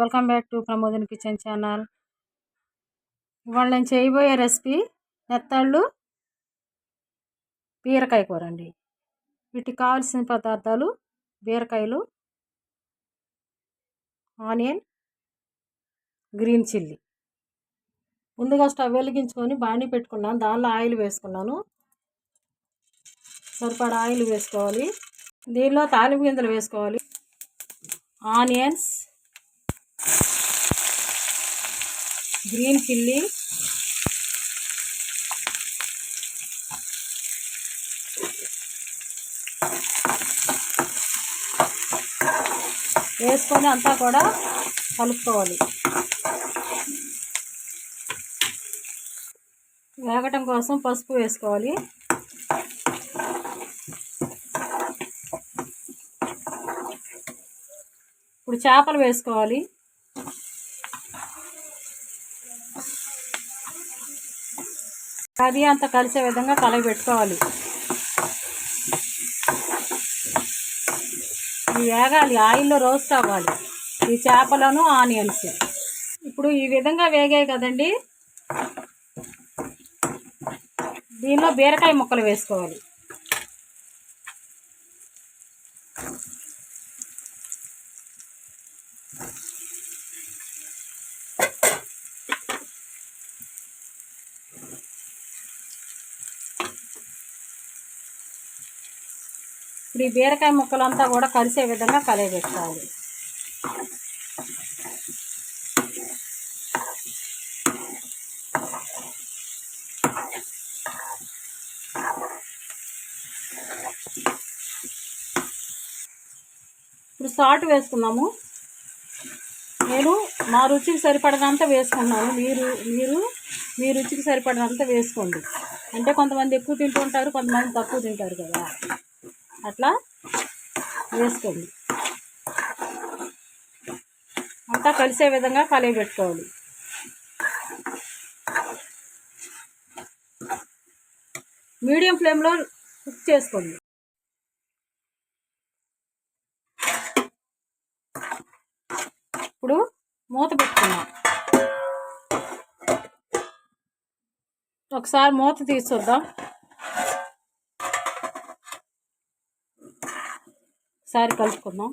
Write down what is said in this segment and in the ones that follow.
Welcome back to Pramodan kitchen channel. ఇవాళ నేను చేయబోయే రెసిపీ నెత్తాళ్ళు బీరకాయ కూర అండి. వీటికి కావాల్సిన పదార్థాలు బీరకాయలు ఆనియన్ గ్రీన్ చిల్లీ. ముందుగా స్టవ్ వెలిగించుకొని బాణీ పెట్టుకున్నాను. దానిలో ఆయిల్ వేసుకున్నాను. సరిపడా ఆయిల్ వేసుకోవాలి. దీనిలో తాలింపు గింజలు వేసుకోవాలి. Onions green chilli. వేసుకొని అంతా కూడా కలుపుకోవాలి. వేగటం కోసం పసుపు వేసుకోవాలి. ఇప్పుడు చేపలు వేసుకోవాలి. అది అంత కలిసే విధంగా కలగ పెట్టుకోవాలి. ఇవి వేగాలి ఆయిల్లో రోస్ట్ అవ్వాలి. ఈ చేపలను ఆనియన్స్. ఇప్పుడు ఈ విధంగా వేగాయి కదండి. దీనిలో బీరకాయ ముక్కలు వేసుకోవాలి. ఇప్పుడు ఈ బీరకాయ ముక్కలంతా కూడా కలిసే విధంగా కలియబెట్టుకోవాలి. ఇప్పుడు సాల్ట్ వేసుకున్నాము. నేను మా రుచికి సరిపడినంత వేసుకున్నాను. మీరు మీరు మీ రుచికి సరిపడినంత వేసుకోండి. అంటే కొంతమంది ఎక్కువ తింటుంటారు కొంతమంది తక్కువ తింటారు కదా. అట్లా వేసుకోండి. అంతా కలిసే విధంగా కలిగి పెట్టుకోవాలి. మీడియం ఫ్లేమ్లో కుక్ చేసుకోండి. ఇప్పుడు మూత పెట్టుకున్నాం ఒకసారి మూత తీసి ఒకసారి కలుపుకుందాం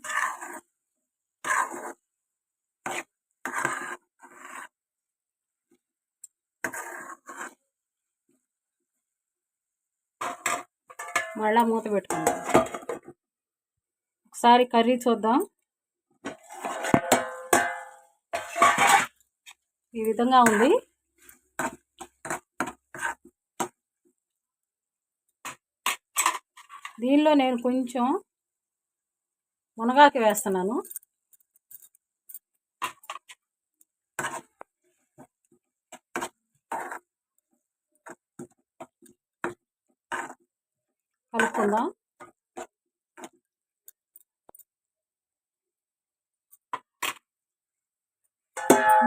మళ్ళా మూత పెట్టుకుందాం. ఒకసారి కర్రీ చూద్దాం. ఈ విధంగా ఉంది. దీనిలో నేను కొంచెం మునగాకి వేస్తున్నాను. కలుపుకుందాం.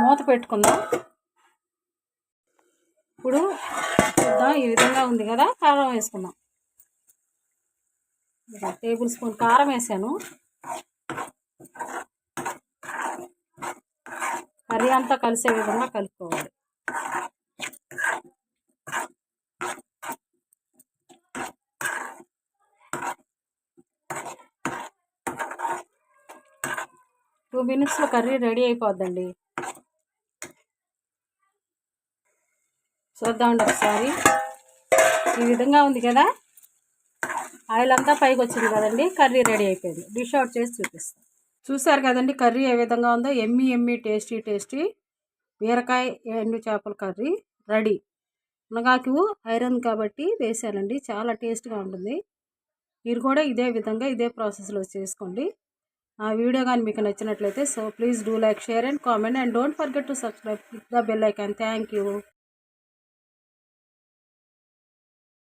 మూత పెట్టుకుందాం. ఇప్పుడు చూద్దాం ఈ విధంగా ఉంది కదా కారం వేసుకుందాం. టేబుల్ స్పూన్ కారం వేసాను. కర్రీ అంతా కలిసే విధంగా కలుపుకోవాలి. టూ మినిట్స్లో కర్రీ రెడీ అయిపోద్దండి. చూద్దామండి ఒకసారి. ఈ విధంగా ఉంది కదా? ఆయిల్ అంతా పైకి వచ్చింది కదండి కర్రీ రెడీ అయిపోయింది. డిష్ అవుట్ చేసి చూపిస్తాం. చూసారు కదండి కర్రీ ఏ విధంగా ఉందో ఎమ్మి ఎమ్మి టేస్టీ టేస్టీ బీరకాయ ఎండు చేపల కర్రీ రెడీ. మునగాకు ఐరన్ కాబట్టి వేసానండి చాలా టేస్ట్గా ఉంటుంది. మీరు కూడా ఇదే విధంగా ఇదే ప్రాసెస్లో చేసుకోండి. ఆ వీడియో కానీ మీకు నచ్చినట్లయితే so please do like share and comment and don't forget to subscribe the bell icon. Thank you.